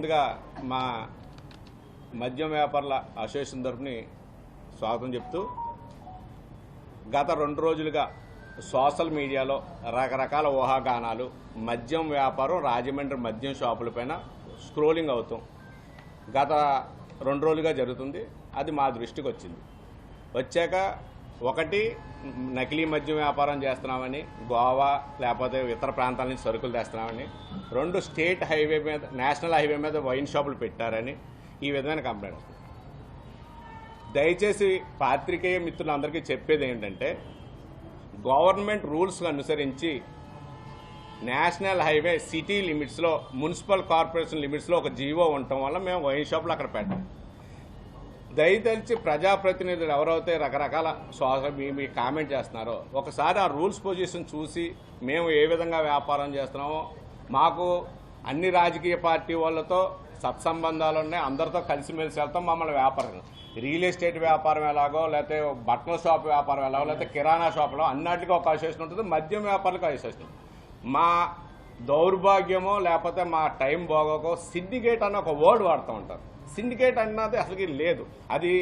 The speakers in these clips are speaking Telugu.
ముందుగా మా మద్యం వ్యాపారుల అసోసియేషన్ తరఫుని స్వాగతం చెప్తూ గత రెండు రోజులుగా సోషల్ మీడియాలో రకరకాల ఊహాగానాలు మద్యం వ్యాపారం రాజమండ్రి మద్యం షాపులపైన స్క్రోలింగ్ అవుతాం గత రెండు రోజులుగా జరుగుతుంది. అది మా దృష్టికి వచ్చింది. వచ్చాక ఒకటి నకిలీ మద్యం వ్యాపారం చేస్తున్నామని గోవా లేకపోతే ఇతర ప్రాంతాల నుంచి సరుకులు తెస్తున్నామని రెండు స్టేట్ హైవే మీద నేషనల్ హైవే మీద వైన్ షాపులు పెట్టారని ఈ విధమైన కంప్లైంట్ వస్తుంది. దయచేసి పాత్రికేయ మిత్రులందరికీ చెప్పేది ఏంటంటే గవర్నమెంట్ రూల్స్ అనుసరించి నేషనల్ హైవే సిటీ లిమిట్స్లో మున్సిపల్ కార్పొరేషన్ లిమిట్స్లో ఒక జీవో ఉండటం వల్ల మేము వైన్ షాపులు అక్కడ పెట్టాం. దయదలిచి ప్రజాప్రతినిధులు ఎవరైతే రకరకాల సోషల్ మీ మీ కామెంట్ చేస్తున్నారో ఒకసారి ఆ రూల్స్ పొజిషన్ చూసి మేము ఏ విధంగా వ్యాపారం చేస్తున్నామో మాకు అన్ని రాజకీయ పార్టీ వాళ్ళతో సత్సంబంధాలు ఉన్నాయి అందరితో కలిసిమెలిసి వెళ్తాం మమ్మల్ని వ్యాపారం రియల్ ఎస్టేట్ వ్యాపారం ఎలాగో లేకపోతే బట్టల షాప్ వ్యాపారం ఎలాగో లేకపోతే కిరాణా షాప్లో అన్నిటికీ ఒక అసోసియేషన్ ఉంటుంది మద్యం వ్యాపారులకు అసోసియేషన్ మా దౌర్భాగ్యమో లేకపోతే మా టైం బాగోకో సిండికేట్ అన్న ఒక వర్డ్ వాడుతూ ఉంటారు. సిండికేట్ అన్నది అసలుకి లేదు. అది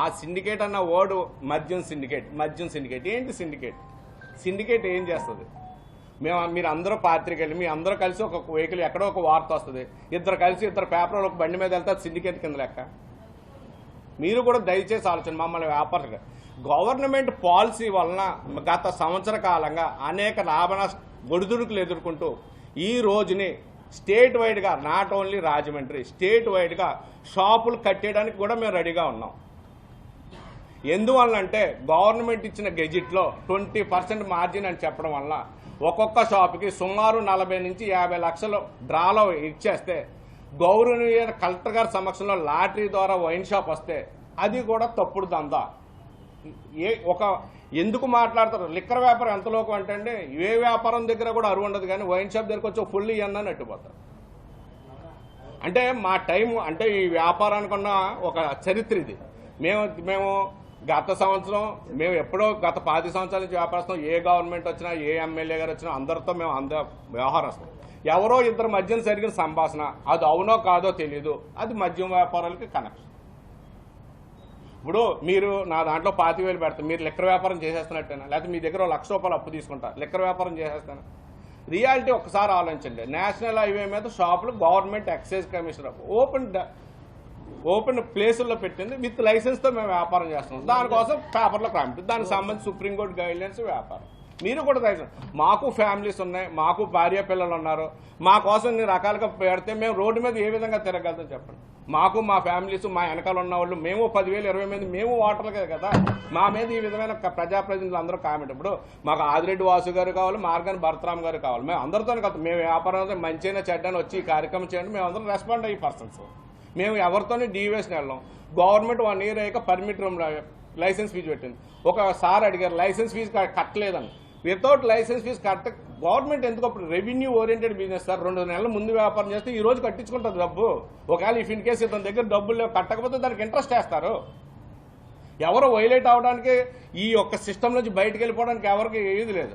ఆ సిండికేట్ అన్న వర్డ్ మద్యం సిండికేట్ మద్యం సిండికేట్. ఏంటి సిండికేట్? సిండికేట్ ఏం చేస్తుంది? మేము మీరు అందరూ పాత్రికలు మీ అందరూ కలిసి ఒక వెహికల్ ఎక్కడో ఒక వార్త వస్తుంది. ఇద్దరు కలిసి ఇద్దరు పేపర్లు ఒక బండి మీద వెళ్తే సిండికేట్ కింద లెక్క. మీరు కూడా దయచేసి ఆలోచన మమ్మల్ని వ్యాపారులు గవర్నమెంట్ పాలసీ వలన గత సంవత్సర కాలంగా అనేక లాభ ఒడిదుడుకులు ఎదుర్కొంటూ ఈ రోజుని స్టేట్ వైడ్గా నాట్ ఓన్లీ రాజమండ్రి స్టేట్ వైడ్గా షాపులు కట్టేయడానికి కూడా మేము రెడీగా ఉన్నాం. ఎందువల్లంటే గవర్నమెంట్ ఇచ్చిన గెజిట్లో ట్వంటీ పర్సెంట్ మార్జిన్ అని చెప్పడం వల్ల ఒక్కొక్క షాప్కి సుమారు నలభై నుంచి యాభై లక్షలు డ్రాలో ఇచ్చేస్తే గౌరవనీయ కలెక్టర్ గారి సమక్షంలో లాటరీ ద్వారా వైన్ షాప్ వస్తే అది కూడా తప్పుడు దందా. ఏ ఒక ఎందుకు మాట్లాడతారు? లిక్కర్ వ్యాపారం ఎంత లోకం అంటే అండి ఏ వ్యాపారం దగ్గర కూడా అరువు ఉండదు కానీ వైన్ షాప్ దగ్గరకు వచ్చి ఫుల్ ఇవ్వని అట్టుపోతారు అంటే మా టైం అంటే ఈ వ్యాపారానికి ఉన్న ఒక చరిత్ర ఇది. మేము మేము గత సంవత్సరం మేము ఎప్పుడో గత పాతి సంవత్సరాల నుంచి వ్యాపారస్తాం. ఏ గవర్నమెంట్ వచ్చినా ఏ ఎమ్మెల్యే గారు వచ్చినా అందరితో మేము అంద వ్యవహారస్తాం ఎవరో ఇద్దరు మధ్యన జరిగిన సంభాషణ అది అవునో కాదో తెలియదు అది మద్యం వ్యాపారాలకి కనెక్షన్ ఇప్పుడు మీరు నా దాంట్లో పాతి వేలు పెడతారు మీరు లెక్కర వ్యాపారం చేసేస్తున్నట్టేనా? లేకపోతే మీ దగ్గర లక్ష రూపాయలు అప్పు తీసుకుంటా లెక్కర వ్యాపారం చేసేస్తాను రియాలిటీ ఒకసారి ఆలోచించండి. నేషనల్ హైవే మీద షాపులు government excise commissioner open open ప్లేసుల్లో పెట్టింది విత్ లైసెన్స్తో మేము వ్యాపారం చేస్తున్నాం. దానికోసం పేపర్లో క్రాంప్ దానికి సంబంధించి సుప్రీంకోర్టు గైడ్లైన్స్ వ్యాపారం. మీరు కూడా దయచేసి మాకు ఫ్యామిలీస్ ఉన్నాయి మాకు భార్య పిల్లలు ఉన్నారు మా కోసం నేను రకాలుగా పెడితే మేము రోడ్డు మీద ఏ విధంగా తిరగలుగుతాం చెప్పండి. మాకు మా ఫ్యామిలీస్ మా వెనకాల ఉన్న వాళ్ళు మేము పదివేలు ఇరవై మంది మేము ఓటర్లు కదా. మా మీద ఈ విధమైన ప్రజాప్రతినిధులు అందరూ కామెంట్. ఇప్పుడు మాకు ఆదిరెడ్డి వాసు గారు కావాలి మార్గన్ భరతరామ్ గారు కావాలి. మేము అందరితో కదా మేము వ్యాపారం మంచిగా చెడ్డని వచ్చి ఈ కార్యక్రమం చేయండి మేము అందరం రెస్పాండ్ అయ్యి పర్సన్స్ మేము ఎవరితోనే డీవేసిన వెళ్ళాం. గవర్నమెంట్ వన్ ఇయర్ అయ్యాక పర్మిట్ రూమ్ లైసెన్స్ ఫీజు పెట్టింది. ఒక సార్ అడిగారు లైసెన్స్ ఫీజు కట్టలేదని. వితౌట్ లైసెన్స్ ఫీజు కట్ట గవర్నమెంట్ ఎందుకు అప్పుడు రెవెన్యూ ఓరియంటెడ్ బిజినెస్ సార్? రెండు నెలల ముందు వ్యాపారం చేస్తే ఈ రోజు కట్టించుకుంటుంది డబ్బు. ఒకవేళ ఇఫ్ ఇన్ కేసు ఇతని దగ్గర డబ్బులు లేవు కట్టకపోతే దానికి ఇంట్రెస్ట్ వేస్తారు ఎవరు వైలేట్ అవడానికి ఈ యొక్క సిస్టమ్ నుంచి బయటకు వెళ్ళిపోవడానికి ఎవరికి ఏది లేదు.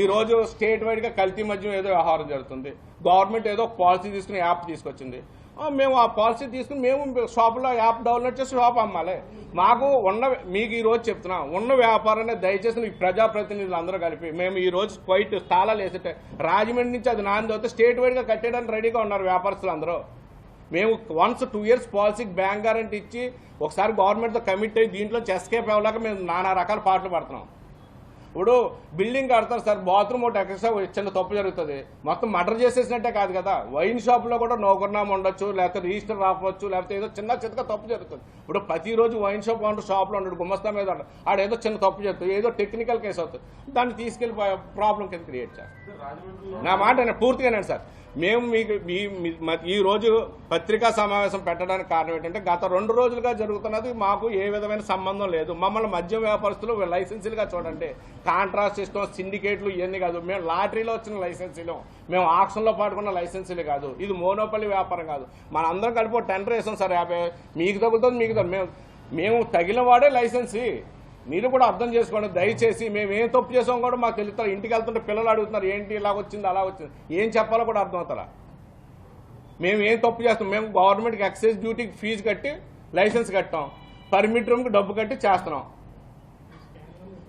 ఈ రోజు స్టేట్ వైడ్గా కల్తీ మద్యం ఏదో వ్యవహారం జరుగుతుంది. గవర్నమెంట్ ఏదో పాలసీ తీసుకుని యాప్ తీసుకొచ్చింది. మేము ఆ పాలసీ తీసుకుని మేము షాపులో యాప్ డౌన్లోడ్ చేసి షాప్ అమ్మాలి. మాకు ఉన్న మీకు ఈరోజు చెప్తున్నా ఉన్న వ్యాపారాన్ని దయచేసి మీ ప్రజాప్రతినిధులు అందరూ కలిపి మేము ఈ రోజు క్వైట్ తాళాలు వేసేట రాజమండ్రి నుంచి అది నాంది అవుతే స్టేట్ వైడ్గా కట్టేయడానికి రెడీగా ఉన్నారు వ్యాపారస్తులు అందరూ మేము వన్స్ టూ ఇయర్స్ పాలసీకి బ్యాంక్ గ్యారంటీ ఇచ్చి ఒకసారి గవర్నమెంట్తో కమిట్ అయ్యి దీంట్లో ఎస్కేప్ అవ్వలేక మేము నానా రకాల పాటలు పడుతున్నాం. ఇప్పుడు బిల్డింగ్ కడతారు సార్ బాత్రూమ్ ఒకటి ఎక్స్ట్రా చిన్న తప్పు జరుగుతుంది. మొత్తం మర్డర్ చేసేసినట్టే కాదు కదా. వైన్ షాప్లో కూడా నోకర్నామా ఉండొచ్చు లేకపోతే రిజిస్టర్ రావచ్చు లేకపోతే ఏదో చిన్న చిన్న తప్పు జరుగుతుంది. ఇప్పుడు ప్రతిరోజు వైన్ షాప్ ఓనర్ షాప్లో ఉండడు గుమ్మస్తా మీద ఉండడు. ఆడ ఏదో చిన్న తప్పు జరుగుతుంది ఏదో టెక్నికల్ కేసు అవుతుంది. దాన్ని తీసుకెళ్ళి ప్రాబ్లం కింద క్రియేట్ చేస్తారు నా మాట నేను పూర్తిగానే సార్. మేము మీకు మీ ఈ రోజు పత్రికా సమావేశం పెట్టడానికి కారణం ఏంటంటే గత రెండు రోజులుగా జరుగుతున్నది మాకు ఏ విధమైన సంబంధం లేదు. మమ్మల్ని మద్యం వ్యాపారస్తులు లైసెన్సీలుగా చూడండి. కాంట్రాక్ట్ సిస్టమ్ సిండికేట్లు ఇవన్నీ కాదు. మేము లాటరీలో వచ్చిన లైసెన్సీలు. మేము ఆక్షన్లో పాడుకున్న లైసెన్సీలు కాదు. ఇది మోనోపల్లి వ్యాపారం కాదు. మన అందరం కలిపి టెండర్ వేసాం సార్ యాభై మీకు తగ్గుతుంది మీకు మేము మేము తగిన వాడే లైసెన్సీ. మీరు కూడా అర్థం చేసుకోండి. దయచేసి మేము ఏం తప్పు చేసాం కూడా మాకు తెలుస్తారు ఇంటికి వెళ్తుంటే పిల్లలు అడుగుతున్నారు ఏంటి ఇలా వచ్చింది అలా వచ్చింది? ఏం చెప్పాలో కూడా అర్థం అవుతారా మేము ఏం తప్పు చేస్తాం? మేము గవర్నమెంట్కి ఎక్సైజ్ డ్యూటీకి ఫీజు కట్టి లైసెన్స్ కట్టాం. పర్మిట్ రూమ్కి డబ్బు కట్టి చేస్తున్నాం.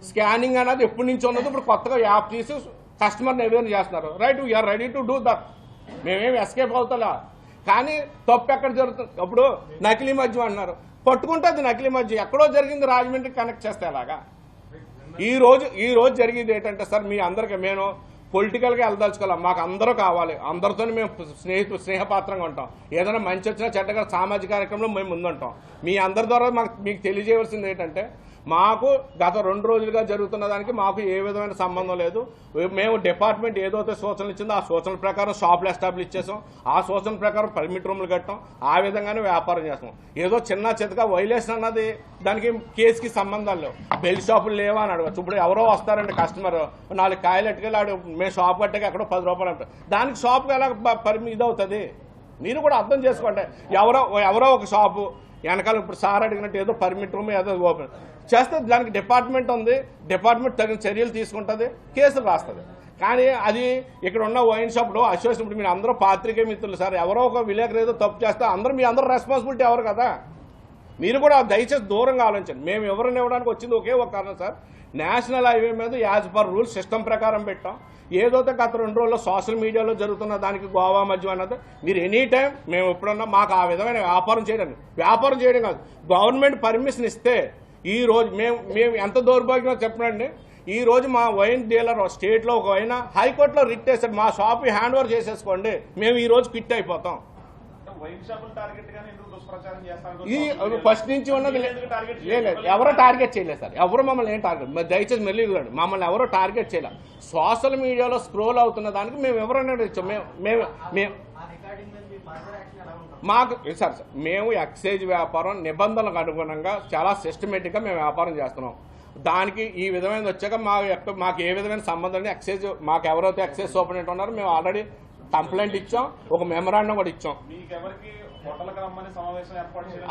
స్కానింగ్ అనేది ఎప్పటి నుంచి ఉన్నది. ఇప్పుడు కొత్తగా యాప్ తీసి కస్టమర్ని ఎవరైనా చేస్తున్నారు. Right we're ready to do that మేమేమి ఎస్కేప్ అవుతలా. కానీ తప్పు ఎక్కడ జరుగుతుంది? అప్పుడు నకిలీ మద్యం అన్నారు పట్టుకుంటుంది నకిలీ మధ్య. ఎక్కడో జరిగింది రాజమండ్రి కనెక్ట్ చేస్తే అలాగా. ఈ రోజు ఈ రోజు జరిగింది ఏంటంటే సార్ మీ అందరికి మేము పొలిటికల్గా వెళ్ళదలుచుకోవాలి మాకు అందరూ కావాలి. అందరితో మేము స్నేహితు స్నేహపాత్రంగా ఉంటాం. ఏదైనా మంచి వచ్చినా చెడ్డగా సామాజిక కార్యక్రమంలో మేము ముందుంటాం. మీ అందరి ద్వారా మాకు మీకు తెలియజేయవలసింది ఏంటంటే మాకు గత రెండు రోజులుగా జరుగుతున్న దానికి మాకు ఏ విధమైన సంబంధం లేదు. మేము డిపార్ట్మెంట్ ఏదైతే సూచనలు ఇచ్చిందో ఆ సూచనల ప్రకారం షాపులు ఎస్టాబ్లిష్ చేసాం. ఆ సూచన ప్రకారం పర్మిట్ రూమ్లు కట్టాం. ఆ విధంగానే వ్యాపారం చేస్తాం ఏదో చిన్న చితగా వైలేషన్ అన్నది దానికి కేసుకి సంబంధాలు లేవు. బెల్ షాపులు లేవా అని అడగచ్చు. ఇప్పుడు ఎవరో వస్తారండి కస్టమర్. నాలుగు కాయలు ఎట్టుకెళ్ళి మేము షాప్ కట్టాక ఎక్కడో పది రూపాయలు అంటారు. దానికి షాప్కి ఎలా ప- పరిమి ఇదవుతుంది? మీరు కూడా అర్థం చేసుకోండి. ఎవరో ఎవరో ఒక షాపు వెనకాల ఇప్పుడు సార్ అడిగినట్టు ఏదో పర్మిట్ రూమ్ ఏదో ఓపెన్. చేస్తే దానికి డిపార్ట్మెంట్ ఉంది. డిపార్ట్మెంట్ తగిన చర్యలు తీసుకుంటుంది కేసులు రాస్తుంది. కానీ అది ఇక్కడ ఉన్న వైన్ షాప్లో అసోసియేషన్ మీరు అందరూ పాత్రికే మిత్రులు సార్ ఎవరో ఒక విలేకరు ఏదో తప్పు చేస్తే అందరూ మీ అందరూ రెస్పాన్సిబిలిటీ ఎవరు కదా? మీరు కూడా దయచేసి దూరంగా ఆలోచించండి. మేము ఎవరిని ఇవ్వడానికి వచ్చింది ఒకే ఒక కారణం సార్. నేషనల్ హైవే మీద యాజ్ పర్ రూల్ సిస్టమ్ ప్రకారం పెట్టాం. ఏదైతే గత రెండు రోజుల్లో సోషల్ మీడియాలో జరుగుతున్న దానికి గోవా మధ్య అన్నది మీరు ఎనీ టైం మేము ఎప్పుడన్నా మాకు ఆ విధమైన వ్యాపారం చేయడం వ్యాపారం చేయడం కాదు. గవర్నమెంట్ పర్మిషన్ ఇస్తే ఈ రోజు మేము మేము ఎంత దౌర్భాగ్యం చెప్పండి ఈ రోజు మా వైన్ డీలర్ స్టేట్లో ఒక వైన హైకోర్టులో రిట్ వేసాడు మా షాప్ హ్యాండ్ ఓవర్ చేసేసుకోండి. మేము ఈ రోజు క్విట్ అయిపోతాం. ఇది ఫస్ట్ నుంచి ఉన్నది లేదు ఎవరో టార్గెట్ చేయలేదు సార్. ఎవరు మమ్మల్ని ఏం టార్గెట్ మరి దయచేసి మళ్ళీ ఇవ్వండి మమ్మల్ని ఎవరో టార్గెట్ చేయలేదు. సోషల్ మీడియాలో స్క్రోల్ అవుతున్న దానికి మేము ఎవరైనా ఇచ్చాం. మేము మేము మేము మాకు సార్ మేము ఎక్సైజ్ వ్యాపారం నిబంధనలకు అనుగుణంగా చాలా సిస్టమేటిక్గా మేము వ్యాపారం చేస్తున్నాం. దానికి ఈ విధమైన వచ్చాక మా యొక్క మాకు ఏ విధమైన సంబంధం ఎక్సైజ్ మాకు ఎవరైతే ఎక్సైజ్ సూపరింటెండెంట్ ఉన్నారో మేము ఆల్రెడీ కంప్లైంట్ ఇచ్చాం ఒక మెమరాండం కూడా ఇచ్చాం.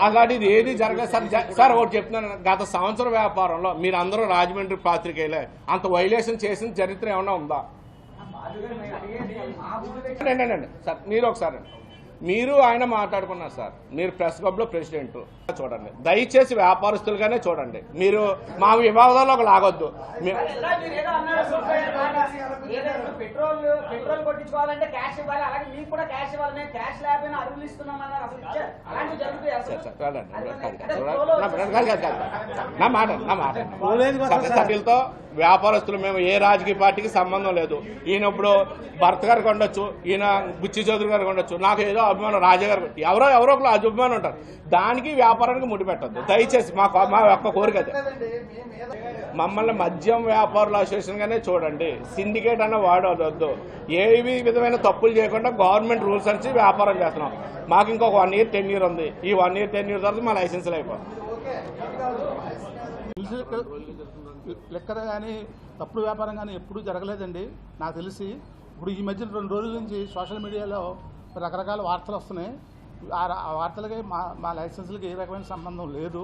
అలాంటిది ఏది జరగలేదు. సార్ జ- సార్ ఒకటి చెప్తున్నాను. గత సంవత్సరం వ్యాపారంలో మీరు అందరూ రాజమండ్రి పాత్రికేయులే. అంత వైలేషన్ చేసిన చరిత్ర ఏమైనా ఉందా. సార్ మీరు ఒకసారి మీరు ఆయన మాట్లాడుకున్నారు సార్ మీరు ప్రెస్ క్లబ్లో ప్రెసిడెంట్ చూడండి దయచేసి వ్యాపారస్తులుగానే చూడండి మీరు మా లాగొద్దు అంటే వెళ్ళండి. ఫ్లోలో నా- మాట నా మాట సభ్య సభ్యులతో వ్యాపారస్తులు మేము ఏ రాజకీయ పార్టీకి సంబంధం లేదు. ఈయన ఇప్పుడు భర్త గారికి ఉండొచ్చు ఈయన బుచ్చి చౌదరి గారికి కొండొచ్చు నాకు ఏదో అభిమానం రాజా గారు ఎవరో ఎవరో ఒకరు అభిమానం ఉంటారు. దానికి వ్యాపారానికి ముడిపెట్టద్దు దయచేసి మా మా యొక్క కోరిక మమ్మల్ని మద్యం వ్యాపారుల అసోసియేషన్ గానే చూడండి. సిండికేట్ అన్న వాడవద్దు ఏవి విధమైన తప్పులు చేయకుండా గవర్నమెంట్ రూల్స్ నుంచి వ్యాపారం చేస్తున్నాం. మాకు ఇంకొక వన్ ఇయర్ టెన్ ఇయర్ ఉంది. ఈ వన్ ఇయర్ టెన్ ఇయర్ తర్వాత మా లైసెన్స్లు లెక్కర కానీ తప్పుడు వ్యాపారం కానీ ఎప్పుడూ జరగలేదండి. నాకు తెలిసి ఇప్పుడు ఈ మధ్య రెండు రోజుల నుంచి సోషల్ మీడియాలో రకరకాల వార్తలు వస్తున్నాయి. ఆ వార్తలకి మా మా లైసెన్సులకి ఏ రకమైన సంబంధం లేదు.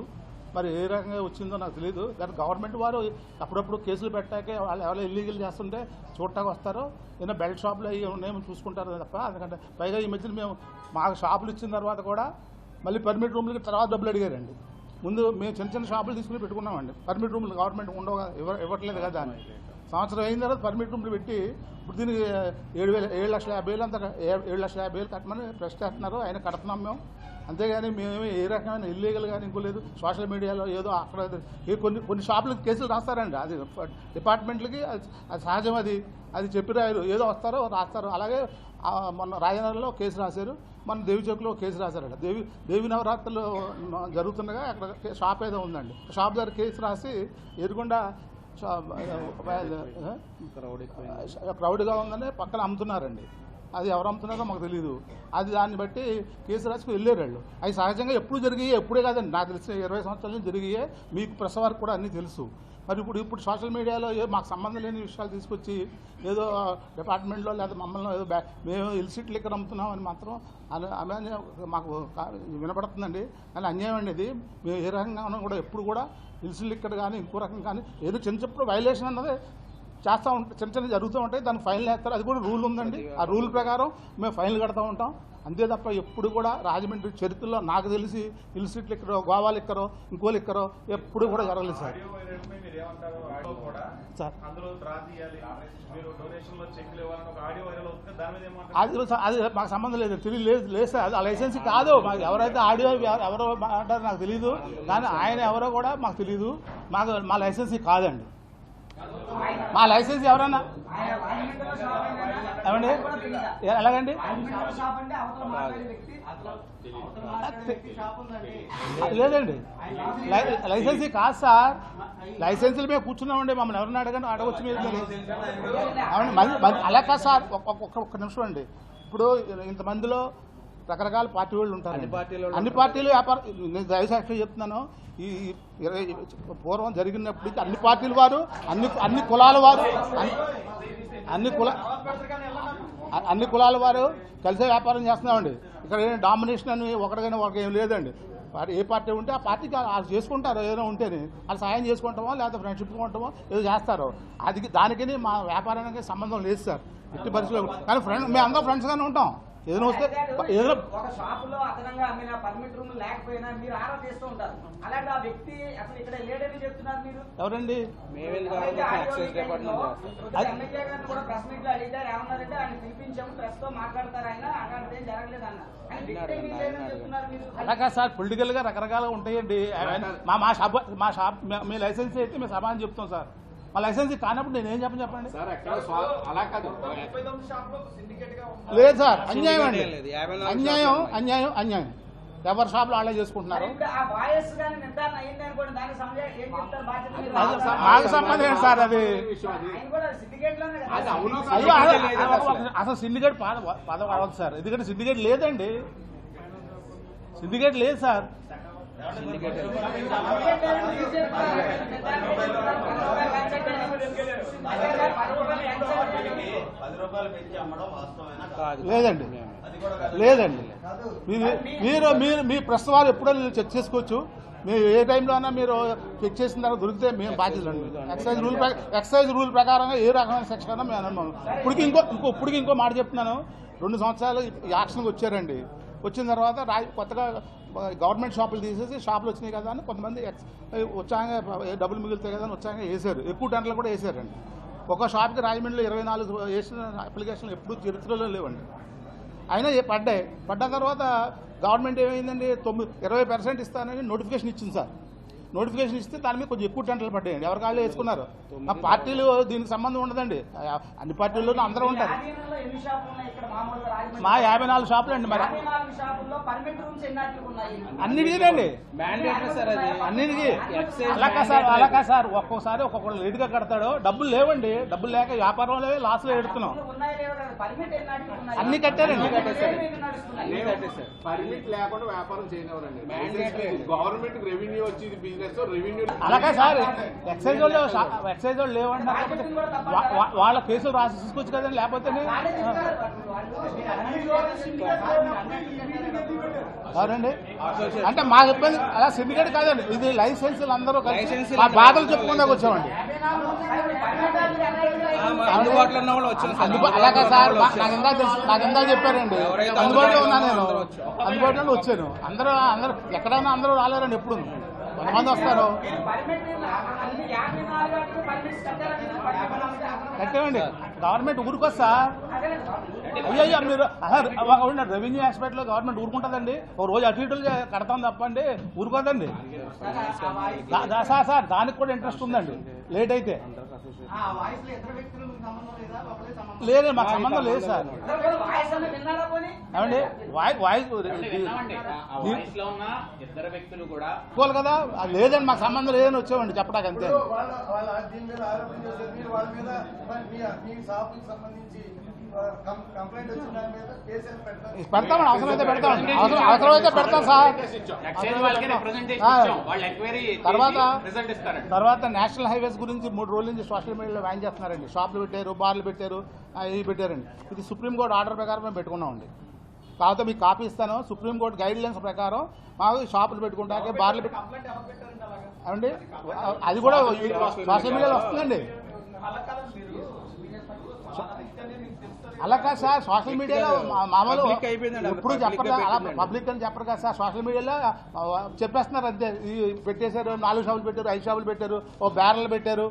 మరి ఏ రకంగా వచ్చిందో నాకు తెలియదు కానీ గవర్నమెంట్ వారు అప్పుడప్పుడు కేసులు పెట్టాకే వాళ్ళు ఎవరో ఇల్లీగల్ చేస్తుంటే చూడటానికి వస్తారు. ఏదైనా బెల్ట్ షాపులు అవి ఉన్నాయేమో చూసుకుంటారు తప్ప. ఎందుకంటే పైగా ఈ మధ్యన మేము మాకు షాపులు ఇచ్చిన తర్వాత కూడా మళ్ళీ పర్మిట్ రూమ్లకి తర్వాత డబ్బులు అడిగారండి. ముందు మేము చిన్న చిన్న షాపులు తీసుకుని పెట్టుకున్నామండి. పర్మిట్ రూమ్లు గవర్నమెంట్ ఉండవు ఇవ్వ ఇవ్వట్లేదు కదా అని సంవత్సరం అయిన తర్వాత పర్మిట్ రూమ్లు పెట్టి ఇప్పుడు దీనికి ఏడు వేల ఏడు లక్షల యాభై వేలు అంతా ఏ- ఏడు లక్షల యాభై వేలు కట్టమని ప్రెస్ చేస్తున్నారు. ఆయన కడుతున్నాం మేము. అంతేగాని మేమే ఏ రకమైన ఇల్లీగల్ కానీ ఇంకో లేదు. సోషల్ మీడియాలో ఏదో అక్కడ ఏ కొన్ని కొన్ని షాపులకు కేసులు రాస్తారండి. అది డిపార్ట్మెంట్లకి అది సహజం అది. అది చెప్పి రాయరు. ఏదో వస్తారో రాస్తారు. అలాగే మొన్న రాజనగర్లో కేసు రాశారు. మన దేవి చౌక్లో కేసు రాశారట. దేవి దేవి నవరాత్రులు జరుగుతుండగా అక్కడ షాప్ ఏదో ఉందండి. షాప్ దగ్గర కేసు రాసి ఎదురుకుండా క్రౌడ్గా ఉందని పక్కన అమ్ముతున్నారండి. అది ఎవరు అమ్ముతున్నారో మాకు తెలియదు అది దాన్ని బట్టి కేసు రాసుకు వెళ్ళారు వాళ్ళు. అవి సహజంగా ఎప్పుడు జరిగాయి ఎప్పుడే కాదండి. నాకు తెలిసి ఇరవై సంవత్సరాల నుంచి జరిగాయి. మీకు ప్రెస్ వారికి కూడా అన్నీ తెలుసు. మరి ఇప్పుడు ఇప్పుడు సోషల్ మీడియాలో మాకు సంబంధం లేని విషయాలు తీసుకొచ్చి ఏదో డిపార్ట్మెంట్లో లేదా మమ్మల్ని ఏదో మేము ఇల్సిట్ లిక్కర్ అమ్ముతున్నామని మాత్రం అలా మాకు వినపడుతుందండి. కానీ అన్యాయం అండి ఇది. మేము ఏ రకంగా కూడా ఎప్పుడు కూడా ఇల్సిట్ లిక్కర్ కానీ ఇంకో రకం కానీ ఏదో చిన్న చిన్న వైలేషన్ అన్నది. చేస్తూ ఉంటాయి చిన్న చిన్న జరుగుతూ ఉంటాయి దానికి ఫైన్ వేస్తారు అది కూడా రూల్ ఉందండి. ఆ రూల్ ప్రకారం మేము ఫైన్లు కడతా ఉంటాం. అంతే తప్ప ఎప్పుడు కూడా రాజమండ్రి చరిత్రలో నాకు తెలిసి ఇల్సిట్లు ఇక్కడో గోవాలు ఇక్కరో ఇంకోలు ఇక్కరో ఎప్పుడు కూడా జరగలేదు సార్. సార్. అది అది మాకు సంబంధం లేదు. తెలియదు లేదు లేదు సార్. అది ఆ లైసెన్స్ కాదు. మాకు ఎవరైతే ఆడియో ఎవ- ఎవరో అంటారో నాకు తెలియదు కానీ ఆయన ఎవరో కూడా మాకు తెలియదు మాకు మా లైసెన్స్ కాదండి. మా లైసెన్స్ ఎవరన్నా? ఏమండి? ఎలాగండి? లేదండి. లై- లైసెన్స్ కాదు సార్. లైసెన్సులు మేము కూర్చున్నామండి మమ్మల్ని ఎవరిని అడగండి అడగొచ్చు మీరు మీరు. అవును, అలా కాదు సార్. ఒక్క నిమిషం అండి. ఇప్పుడు ఇంతమందిలో రకరకాల పార్టీ వాళ్ళు ఉంటారు. అన్ని పార్టీలు వ్యాపారం నేను దయసాక్షి చెప్తున్నాను ఈ పూర్వం జరిగినప్పటికీ అన్ని పార్టీల వారు అన్ని అన్ని కులాల వారు అన్ని- అన్ని కుల అన్ని కులాల వారు కలిసే వ్యాపారం చేస్తున్నామండి. ఇక్కడ ఏం డామినేషన్ అని ఒకరికైనా ఒకరికి ఏం లేదండి. ఏ పార్టీ ఉంటే ఆ పార్టీకి వాళ్ళు చేసుకుంటారు ఏదైనా ఉంటేనే. వాళ్ళు సాయం చేసుకుంటామో లేకపోతే ఫ్రెండ్షిప్ ఉంటామో ఏదో చేస్తారు. అది దానికి మా వ్యాపారానికి సంబంధం లేదు సార్. ఎట్టి పరిస్థితుల్లో కానీ ఫ్రెండ్ మేము అందరం ఫ్రెండ్స్గానే ఉంటాం. ఏదైనా వస్తే ఏదైనా ఒక షాప్లో అదనంగా అమ్మిన పర్మిట్ రూమ్ లేకపోయినా మీరు ఆరా తీస్తూ ఉంటారు. అలాంటి ఆ వ్యక్తి అసలు ఇక్కడ లేడని చెప్తున్నారు మీరు? ఎవరండి? ఎమ్మెల్యే గారిని కూడా ప్రెస్ మీట్లో అడిగారు. ఏమన్నారంటే ఆయన పిలిపించాము ప్రెస్తో మాట్లాడతారు ఆయన అలాంటిది ఏం జరగలేదు అన్న అలాగా సార్ పొలిటికల్గా రకరకాలుగా ఉంటాయండి. మా మా షాప్ మా షాప్ మీ- మీ లైసెన్స్ అయితే మేము సమాధానం చెప్తాం సార్. మా లైసెన్స్ కానప్పుడు నేను ఏం చెప్పని చెప్పండి? లేదు సార్ అన్యాయం అండి. అన్యాయం అన్యాయం. అన్యాయం ఎవరి షాప్లో వాళ్ళే చేసుకుంటున్నారు? మాకు సంబంధం ఏంటి సార్ అది అసలు సిండికేట్ పాద పదం అవ్వదు సార్. ఎందుకంటే సిండికేట్ లేదండి. సిండికేట్ లేదు సార్. లేదండి. లేదండి. మీరు మీరు మీరు మీ ప్రశ్న వారు ఎప్పుడో చెక్ చేసుకోవచ్చు. మీరు ఏ టైంలో అయినా మీరు చెక్ చేసిన తర్వాత దొరికితే మేము బాధ్యతలండి ఎక్సైజ్ రూల్ ఎక్సైజ్ రూల్ ప్రకారంగా ఏ రకమైన సెక్షన్ అయినా మేము అనున్నాం ఇప్పటికి ఇంకో ఇంకో ఇప్పటికి ఇంకో మాట చెప్తున్నాను. రెండు సంవత్సరాలు యాక్షన్కి వచ్చారండి. వచ్చిన తర్వాత రా కొత్తగా గవర్నమెంట్ షాపులు తీసేసి షాపులు వచ్చినాయి కదా అని కొంతమంది ఎక్స్ వచ్చాక డబ్బులు మిగులుతాయి కదా అని వచ్చాక వేసారు ఎక్కువ టన్నులు కూడా వేసారండి ఒక షాప్కి రాజమండ్రిలో ఇరవై నాలుగు వేసిన అప్లికేషన్లు ఎప్పుడు చరిత్రలో లేవండి. అయినా పడ్డాయి. పడ్డ తర్వాత గవర్నమెంట్ ఏమైందండి? తొమ్మిది ఇరవై పర్సెంట్ ఇస్తానని నోటిఫికేషన్ ఇచ్చింది సార్. నోటిఫికేషన్ ఇస్తే దాని మీద కొంచెం ఎక్కువ టెంటలు పడ్డాయండి. ఎవరి కాళ్ళు వేసుకున్నారు? ఆ పార్టీలు దీనికి సంబంధం ఉండదండి. అన్ని పార్టీల్లోనూ అందరూ ఉంటారు. ఆధీనంలో ఎన్ని షాపులు ఉన్నాయి? ఇక్కడ మామూలుగా రాజమండ్రి? మా యాభై నాలుగు షాపులు అండి మరి. అన్నిటికీనండి Mandatory సార్ అది. అన్నిటికీ అలాగా సార్ అలాగా సార్. ఒక్కొక్కసారి ఒక్కొక్కరు లేటుగా కడతాడు. డబ్బులు లేవండి. డబ్బులు లేక వ్యాపారంలో లాస్లో ఎడుతున్నాం అన్ని కట్టారండి. పర్మిట్ లేకుండా వ్యాపారం. గవర్నమెంట్ రెవెన్యూ వచ్చేది బిజినెస్ అలాగే సార్ ఎక్సైజ్ వాళ్ళు ఎక్సైజ్ వాళ్ళు లేవంటున్నారు వాళ్ళ కేసులు రాసి తీసుకోవచ్చు కదండి లేకపోతే. ఎవరండి? అంటే మాకు ఇబ్బంది అలా సిండికేట్ కాదండి ఇది లైసెన్సులు అందరూ మా బాధలు చెప్పుకుందాకు వచ్చామండి. అందుబాటులో ఉన్న వాళ్ళు అలాగా సార్ మా- నాకు తెలుసు? నాకు ఇందాక చెప్పారండి. అందుబాటులో ఉన్నా నేను. అందుబాటులో వచ్చాను. అందరూ అందరూ ఎక్కడైనా అందరూ రాలేరండి ఎప్పుడు కొంతమంది వస్తారు పర్మిట్ గవర్నమెంట్ ఊరుకొస్తా? అయ్యో మీరు రెవెన్యూ ఆస్పెక్ట్లో గవర్నమెంట్ ఊరుకుంటుందండి. ఒక రోజు అటు ఇటు కడతాం తప్పండి ఊరుకోదండి. సార్ సార్ దానికి కూడా ఇంట్రెస్ట్ ఉందండి. లేట్ అయితే. లేదా మాకు సంబంధం లేదు సార్. వాయిస్ అన్న విన్నారా పోనీ ఏమండి వాయి వాయిస్ ఆ వాయిస్లో ఉన్న ఇద్దరు వ్యక్తులు కూడా తీసుకోవాలి కదా? అది లేదండి మాకు సంబంధం లేదని వచ్చామండి చెప్పడానికి అంతే. షాపుకి సంబంధించి కంప్లైంట్ వచ్చిన దాని మీద పెడతామండి అవసరమైతే అవసరం అవసరమైతే పెడతాం సార్. ఎక్సైజ్ వాళ్ళకి రిప్రజెంటేషన్ ఆ. ఇచ్చాం. వాళ్ళు ఎంక్వైరీ తర్వాత రిజల్ట్ ఇస్తారండి. తర్వాత నేషనల్ హైవేస్ గురించి మూడు రోజుల నుంచి సోషల్ మీడియాలో వ్యాన్ చేస్తున్నారండి. షాపులు పెట్టారు బార్లు పెట్టారు ఇవి పెట్టారండి. ఇది సుప్రీంకోర్టు ఆర్డర్ ప్రకారం మేము పెట్టుకున్నామండి కాకపోతే మీకు కాపీ ఇస్తాను. సుప్రీంకోర్టు గైడ్ లైన్స్ ప్రకారం మాకు షాపులు పెట్టుకుంటాకే బార్లు పెట్టు అది కూడా సోషల్ మీడియాలో వస్తుందండి. అలా కాదు సార్ సోషల్ మీడియాలో మామూలు చెప్పట్లేదు గా అలా. పబ్లిక్ అని చెప్పరు కదా సార్ సోషల్ మీడియాలో చెప్పేస్తున్నారు అంతే. పెట్టేశారు నాలుగు షాపులు పెట్టారు ఐదు షాపులు పెట్టారు ఓ బ్యారల్ పెట్టారు.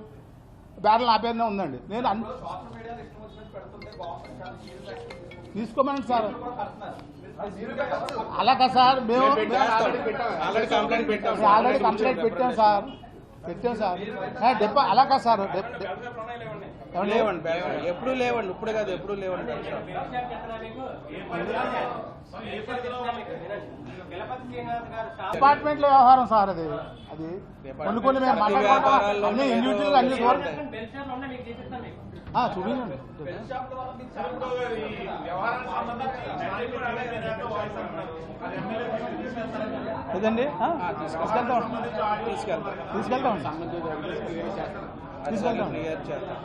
బ్యారల్ నా పేరునే ఉందండి. నేను తీసుకోమనండి సార్. అలా కదా సార్ మేము ఆల్రెడీ కంప్లైంట్ పెట్టాం సార్. పెట్టాం సార్. డెప్ప అలా కాదు సార్? లేవండి ఎప్పుడు లేవండి ఇప్పుడు కాదు ఎప్పుడు లేవండి. షాప్. డిపార్ట్మెంట్లో వ్యవహారం సార్ అది. అది కొన్ని కొన్ని మేము మాట్లాడుకుంటాం అన్ని ఇండివిజువల్ అన్ని చూపించండి. ఇదండి ఆ? తీసుకెళ్తాం. తీసుకెళ్తాం. తీసుకెళ్తాం. అది తీసుకెళ్తాం క్లియర్ చేద్దాం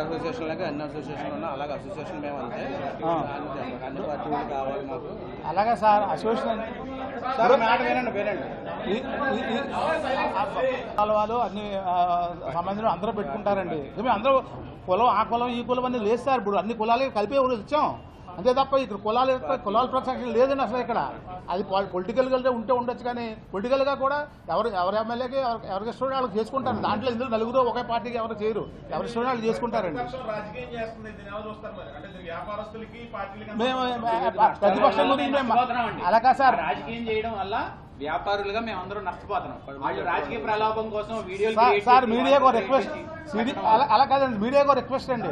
అసోసియేషన్ లాగా అన్ని అసోసియేషన్లు ఉన్నా అలాగే అసోసియేషన్ మేము అంతే. అన్ని పార్టీలు కావాలి మాకు. అలాగే సార్ అసోసియేషన్ సార్ మాట వినండి వినండి. వాళ్ళు అన్ని సంబంధించిన అందరూ పెట్టుకుంటారండి. ఏమి అందరూ కులం ఆ కులం ఈ కులం అన్ని లేదు సార్. ఇప్పుడు అన్ని కులాలకి కలిపి ఊరు ఇచ్చాం అంతే తప్ప ఇక్కడ కులాలు కులాల ప్రొటెక్షన్ లేదండి అసలు ఇక్కడ. అది పొలిటికల్గా ఉంటే ఉండొచ్చు కానీ పొలిటికల్గా కూడా ఎవరు ఎవరి ఎమ్మెల్యేకి ఎవరికి ఇష్టం వాళ్ళు చేసుకుంటారు. దాంట్లో ఇందులో నలుగురు ఒకే పార్టీకి ఎవరు చేయరు. ఎవరి ఇష్టం వాళ్ళు చేసుకుంటారండి. మేము ప్రతిపక్షం గురించి మేము నష్టపోతున్నాం అండి. అలా కాదు సార్. రాజకీయం చేయడం వల్ల వ్యాపారులుగా మేము అందరం నష్టపోతున్నాం. వాళ్ళు రాజకీయ ప్రలోభం కోసం వీడియోలు సార్ మీడియాకు రిక్వెస్ట్ చేసి మీడియా అలా అలా కాదండి మీడియాకు రిక్వెస్ట్ అండి.